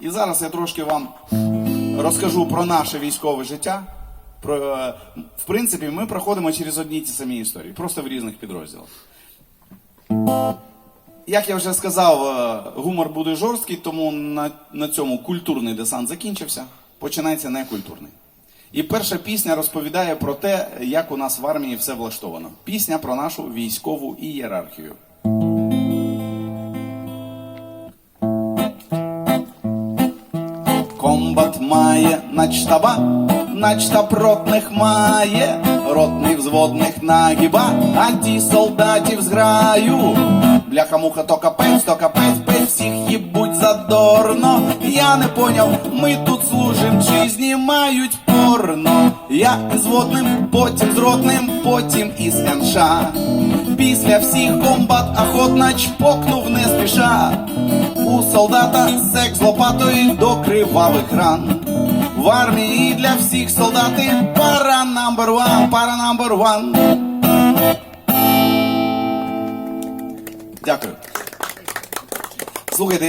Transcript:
І зараз я трошки вам розкажу про наше військове життя. Про, е, в принципі, ми проходимо через одні ті самі історії, просто в різних підрозділах. Як я вже сказав, е, гумор буде жорсткий, тому на, на цьому культурний десант закінчився. Починається некультурний. І перша пісня розповідає про те, як у нас в армії все влаштовано. Пісня про нашу військову ієрархію. Комбат має начтаба, начтаб ротних має, ротний взводних нагіба, а ті солдатів зграю. Бляха-муха, то капець, то капець, пець, всіх їбуть задорно. Я не поняв, ми тут служим чи знімають порно. Я із водним, потім з ротним, потім із НШ. Після всіх комбат охотно чпокнув не спіша. Солдата секс лопатою до кривавих ран. В армії для всіх солдати пара number one, пара number one. Дякую. Слухайте,